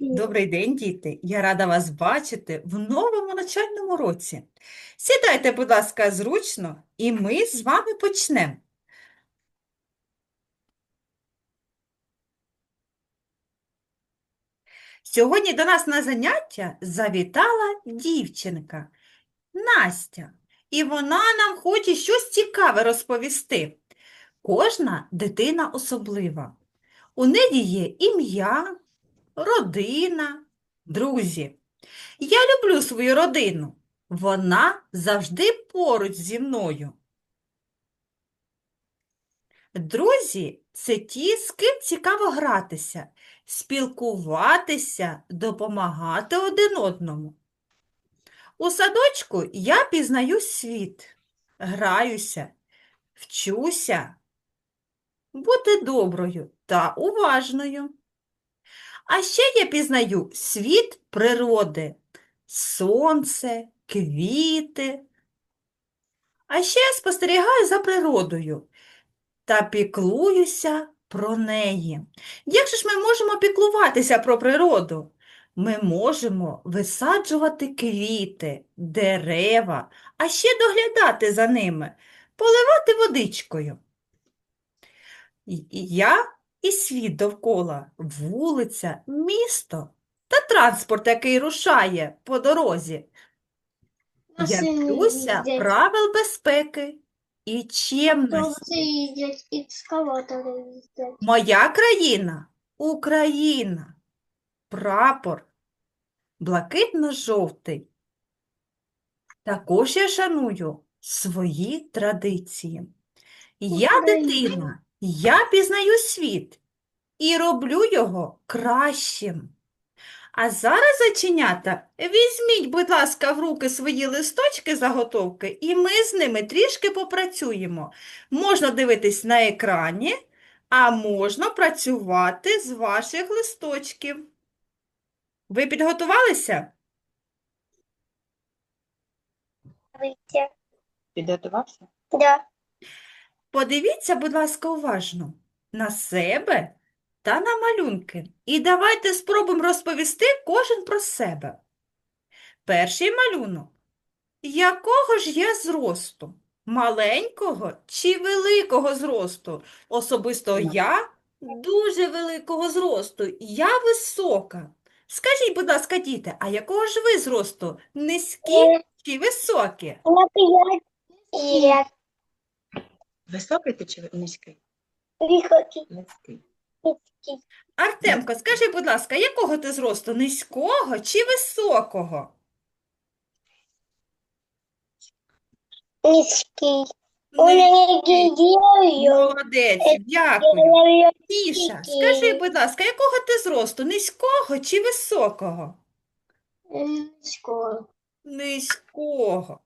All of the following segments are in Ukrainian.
Добрий день, діти! Я рада вас бачити в новому навчальному році. Сідайте, будь ласка, зручно, і ми з вами почнемо. Сьогодні до нас на заняття завітала дівчинка Настя, і вона нам хоче щось цікаве розповісти. Кожна дитина особлива. У неї є ім'я, родина, друзі. Я люблю свою родину. Вона завжди поруч зі мною. Друзі це ті, з ким цікаво гратися, спілкуватися, допомагати один одному. У садочку я пізнаю світ, граюся, вчуся бути доброю та уважною. А ще я пізнаю світ природи, сонце, квіти. А ще я спостерігаю за природою та піклуюся про неї. Як же ж ми можемо піклуватися про природу? Ми можемо висаджувати квіти, дерева, а ще доглядати за ними, поливати водичкою. Я і світ довкола, вулиця, місто та транспорт, який рушає по дорозі. Я вчуся правил безпеки і чемності. їздять, екскаватори їздять. Моя країна – Україна. Прапор блакитно-жовтий. Також я шаную свої традиції. Я дитина, я пізнаю світ і роблю його кращим. А зараз, зайченята, візьміть, будь ласка, в руки свої листочки заготовки, і ми з ними трішки попрацюємо. Можна дивитись на екрані, а можна працювати з ваших листочків. Ви підготувалися? Підготувався? Да. Подивіться, будь ласка, уважно на себе та на малюнки. І давайте спробуємо розповісти кожен про себе. Перший малюнок. Якого ж я зросту? Маленького чи великого зросту? Особисто я дуже великого зросту. Я висока. Скажіть, будь ласка, діти, а якого ж ви зросту? Низькі чи високі? Я Високий ти чи низький? Низький. Артемко, скажи, будь ласка, якого ти зросту? Низького чи високого? Низький. Низький. Молодець, дякую. Міша, скажи, будь ласка, якого ти зросту? Низького чи високого? Низького. Низького.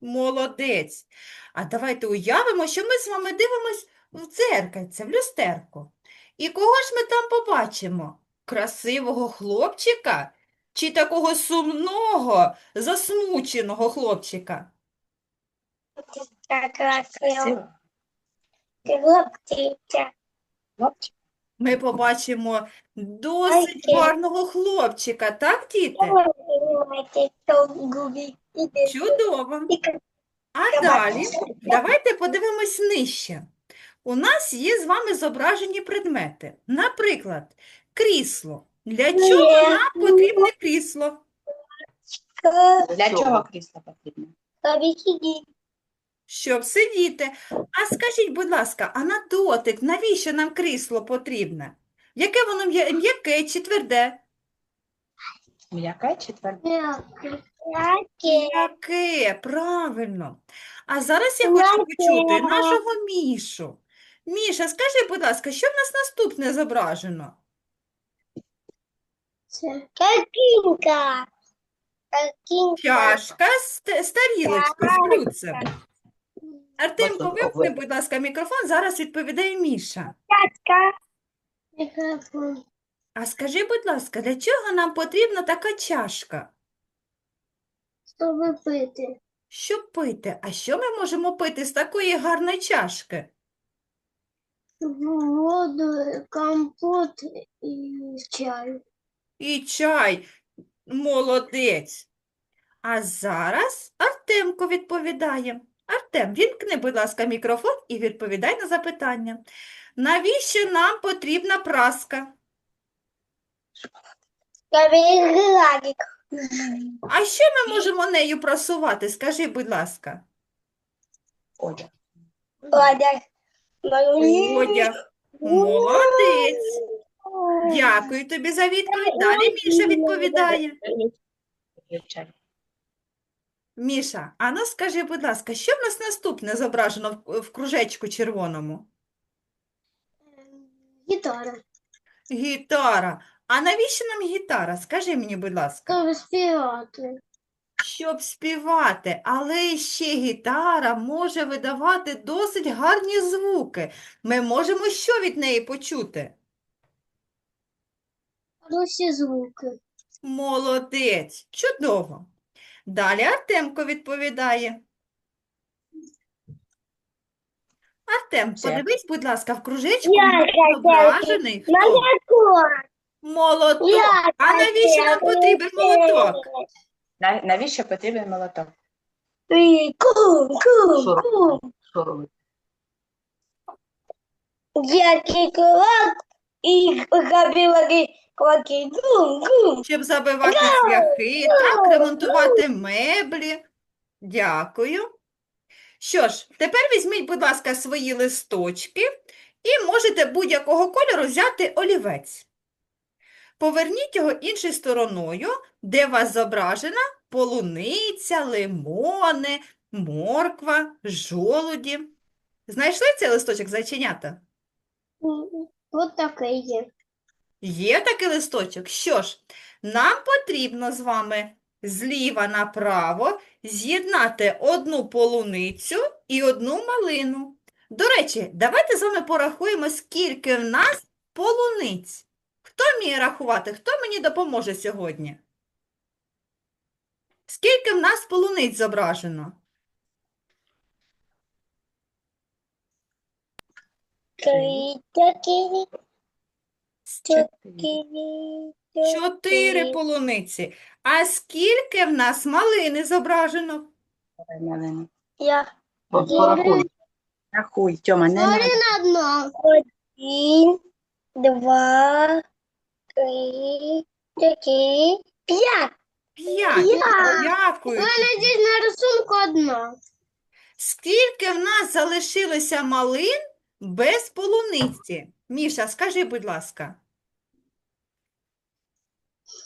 Молодець. А давайте уявимо, що ми з вами дивимось в дзеркальце, в люстерку. І кого ж ми там побачимо? Красивого хлопчика чи такого сумного, засмученого хлопчика? Так, красиво. Красиво. Хлопчик. Ми побачимо досить гарного хлопчика, так, діти? Чудово. А далі давайте подивимось нижче. У нас є з вами зображені предмети. Наприклад, крісло. Для чого нам потрібне крісло? Для чого крісло потрібно? Побігіть. Щоб сидіти. А скажіть, будь ласка, а на дотик навіщо нам крісло потрібне? Яке воно м'яке чи тверде? М'яке чи тверде? М'яке. М'яке, правильно. А зараз я хочу почути нашого Мішу. Міша, скажи, будь ласка, що в нас наступне зображено? Картинка. Картинка. Чашка з те- з тарілочки, з блюдцем. Артемко, вимкни, будь ласка, мікрофон, зараз відповідає Міша. Мікрофон. А скажи, будь ласка, для чого нам потрібна така чашка? Щоб пити. Щоб пити. А що ми можемо пити з такої гарної чашки? Воду, компот и чай. І чай. Молодець. А зараз Артемко відповідає. Артем, вімкни, будь ласка, мікрофон і відповідай на запитання. Навіщо нам потрібна праска? А що ми можемо нею прасувати? Скажи, будь ласка. Одяг. Одяг. Одяг. Молодець. Дякую тобі за відповідь. Далі Міша відповідає. Міша, а ну скажи, будь ласка, що в нас наступне зображено в, в кружечку червоному? Гитара. Гітара. А навіщо нам гітара? Скажи мені, будь ласка. Чтобы спевати. Щоб співати, але ще гітара може видавати досить гарні звуки. Ми можемо що від неї почути? Хороші звуки. Молодець, чудово. Далі Артемко відповідає. Артем, подивись, будь ласка, в кружечку Я зображений хто? Молоток. А навіщо нам потрібен молоток? На- Навіщо потрібен молоток? Кум, кум, кум. Що робити? Дядький кулак і кабілки кулаки. Щоб забивати цвяхи, так, ремонтувати меблі. Дякую. Що ж, тепер візьміть, будь ласка, свої листочки і можете будь-якого кольору взяти олівець. Поверніть його іншою стороною, де у вас зображена полуниця, лимони, морква, жолуді. Знайшли цей листочок зайченята? Вот таке є. Є такий листочок. Що ж, нам потрібно з вами зліва направо з'єднати одну полуницю і одну малину. До речі, давайте з вами порахуємо, скільки в нас полуниць. Хто вміє рахувати? Хто мені допоможе сьогодні? Скільки в нас полуниць зображено? Три, чотири, Чотири. полуниці. А скільки в нас малини зображено? Я. Порахуй. Рахуй, Тьома, не Один, два, три, чотири, п'ять. П'ять. Я. Дякую. здесь на рисунку одна. Скільки в нас залишилося малин без полуниці? Міша, скажи, будь ласка.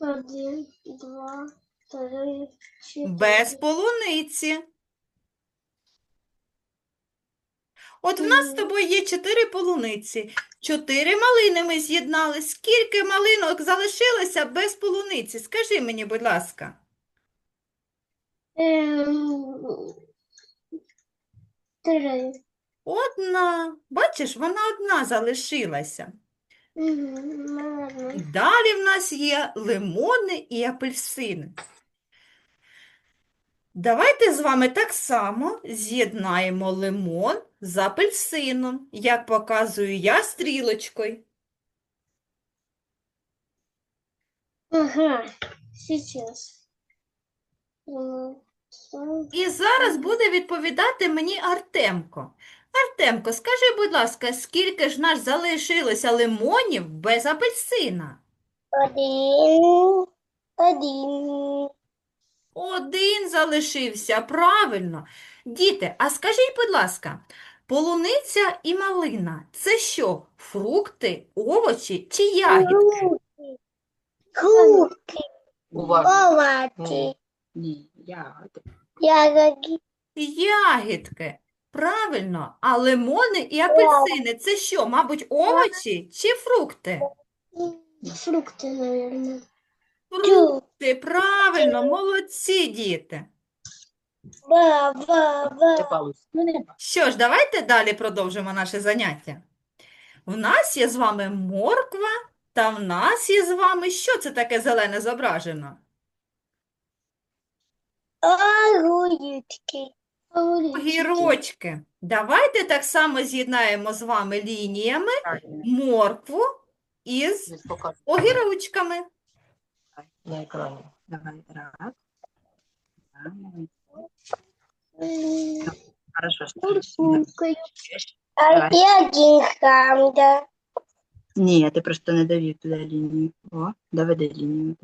Один, два, три, чотири. Без полуниці. От в нас з тобою є чотири полуниці. Чотири малини ми з'єднали. Скільки малинок залишилося без полуниці? Скажи мені, будь ласка. Ем, Три. Одна. Бачиш, вона одна залишилася. Далі в нас є лимони і апельсини. Давайте з вами так само з'єднаємо лимон з апельсином, як показую я стрілочкою. Ага, сам- І зараз буде відповідати мені Артемко. Артемко, скажи, будь ласка, скільки ж наш залишилося лимонів без апельсина? Один, один. Один залишився, правильно. Діти, а скажіть, будь ласка, полуниця і малина – це що, фрукти, овочі чи ягідки? Кубки, Уважно. Ні, ягоди, Ягідки. Правильно. А лимони і апельсини – це що, мабуть, овочі чи фрукти? фрукти, наверное. Фрукти, правильно, молодці, діти. Ба, ба, ба. Що ж, давайте далі продовжимо наше заняття. В нас є з вами морква, та в нас є з вами, що це таке зелене зображено? Огурчики, Огірочки. Давайте так само з'єднаємо з вами лініями моркву із огірочками. На екрані. Давай, раз. Два. Хорошо. А я один хам, да. Ні, ти просто не довів туди лінію. О, доведи лінію.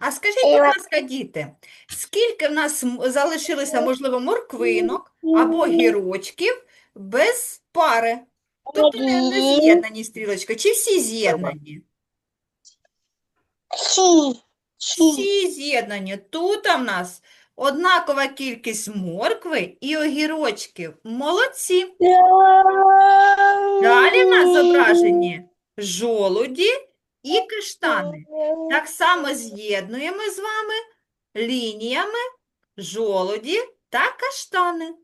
А скажіть, будь ласка, діти, скільки в нас м- залишилося, можливо, морквинок або огірочків без пари? Тобто не, не з'єднані стрілочки, чи всі з'єднані? Чи. Всі з'єднані. Тут в нас однакова кількість моркви і огірочків. Молодці. Далі в нас зображені жолуді і каштани. Так само з'єднуємо з вами лініями жолуді та каштани.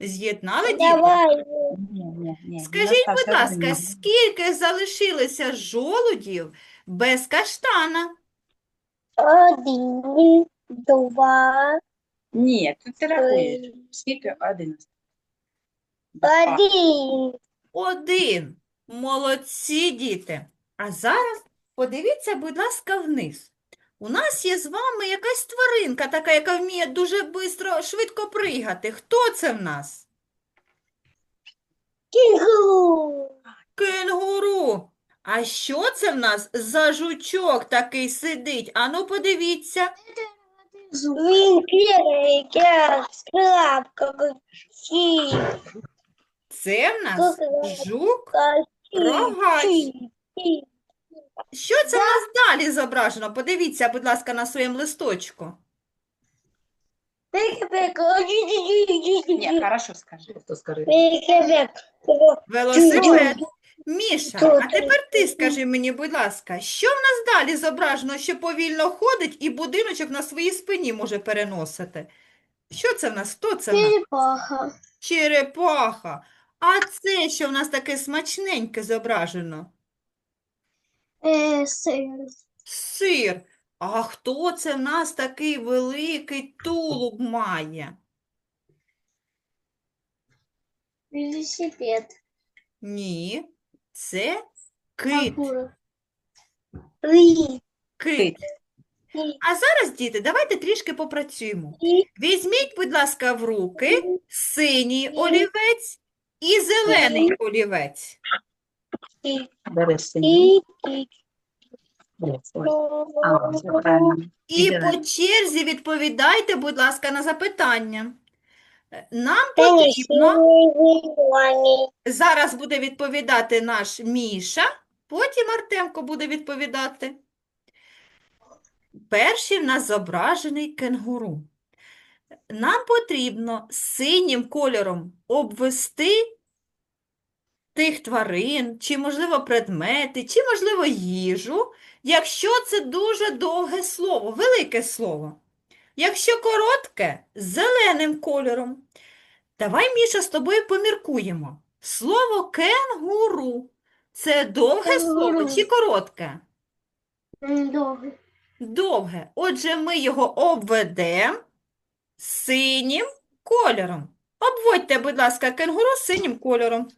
З'єднали, діти? Давай. Ні, ні, ні. Скажіть, будь ласка, один. скільки залишилося жолудів без каштана? Один, два, Ні, тут ти рахуєш. Скільки? Один. Один. Один. Молодці, діти. А зараз подивіться, будь ласка, вниз. У нас є з вами якась тваринка, така, яка вміє дуже бистро, швидко пригати. Хто це в нас? Кінгуру. Кенгуру. А що це в нас за жучок такий сидить? Ану, подивіться. Він скраб. Це в нас жук рогач. Що це в нас далі зображено? Подивіться, будь ласка, на своєму листочку. Ні, хорошо скажи. Хто скажи? Велосипед. Міша, а тепер ти скажи мені, будь ласка, що в нас далі зображено, що повільно ходить і будиночок на своїй спині може переносити? Що це в нас? Хто це в нас? Черепаха. Черепаха. А це що в нас таке смачненьке зображено? Е, сир. Сир. А хто це в нас такий великий тулуб має? Велосипед. Ні, це кит. Кит. А зараз, діти, давайте трішки попрацюємо. Візьміть, будь ласка, в руки синій олівець і зелений олівець. А, правильно. І по черзі відповідайте, будь ласка, на запитання. Е, Нам потрібно, зараз буде відповідати наш Міша, потім Артемко буде відповідати. Перший в нас зображений кенгуру. Нам потрібно синім кольором обвести тих тварин, чи, можливо, предмети, чи, можливо, їжу, якщо це дуже довге слово, велике слово. Якщо коротке, зеленим кольором. Давай, Міша, з тобою поміркуємо. Слово кенгуру – це довге слово чи коротке? М, Довгий. Довге. Отже, ми його обведемо синім кольором. Обводьте, будь ласка, кенгуру синім кольором.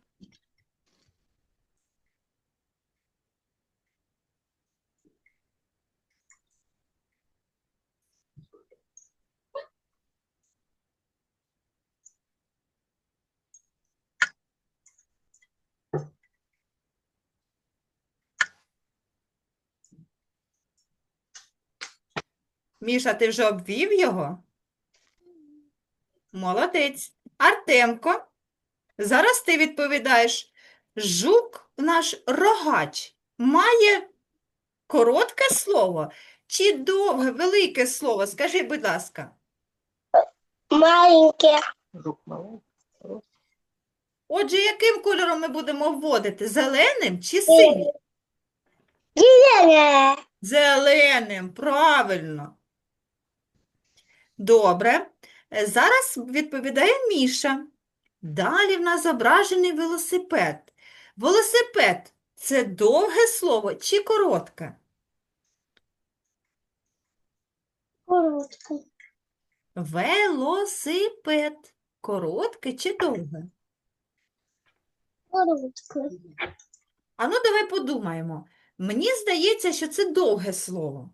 Міша, ти вже обвів його? Молодець. Артемко, зараз ти відповідаєш. Жук наш рогач має коротке слово чи довге, велике слово? Скажи, будь ласка. Маленький. Рук малий. Отже, яким кольором ми будемо вводити? Зеленим чи синім? Зелене. Зеленим, правильно. Добре. Е, Зараз відповідає Міша. Далі в нас зображений велосипед. Велосипед – це довге слово чи коротке? Коротко. Велосипед. Коротке чи довге? Коротко. А ну давай подумаємо. Мені здається, що це довге слово.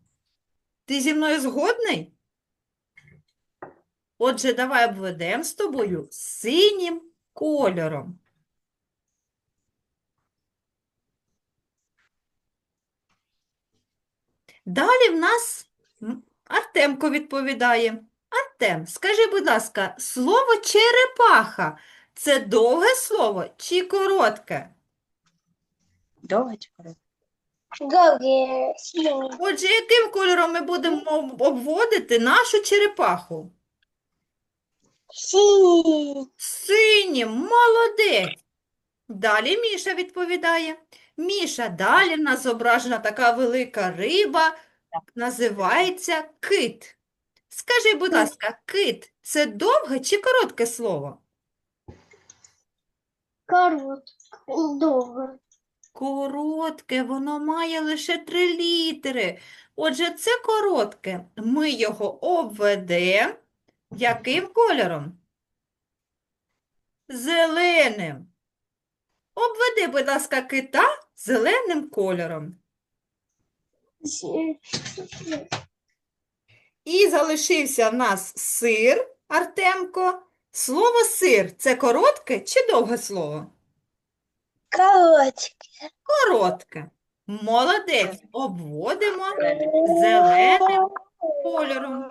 Ти зі мною згодний? Отже, давай обведемо з тобою синім кольором. Далі в нас Артемко відповідає. Артем, скажи, будь ласка, слово черепаха – це довге слово чи коротке? Довго чи коротко? Довге. Отже, яким кольором ми будемо обводити нашу черепаху? Синім, молодець. Далі Міша відповідає. Міша, далі в нас зображена така велика риба, називається кит. Скажи, будь ласка, кит – це довге чи коротке слово? Коротко. Довге. Коротке, воно має лише три літери. Отже, це коротке. Ми його обведемо. Яким кольором? Зеленим. Обведи, будь ласка, кита зеленим кольором. І залишився в нас сир, Артемко. Слово сир – це коротке чи довге слово? Коротко. Коротке. Молодець. Обводимо зеленим кольором.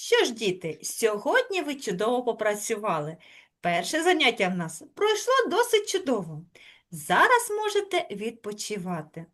Що ж, діти, сьогодні ви чудово попрацювали. Перше заняття в нас пройшло досить чудово. Зараз можете відпочивати.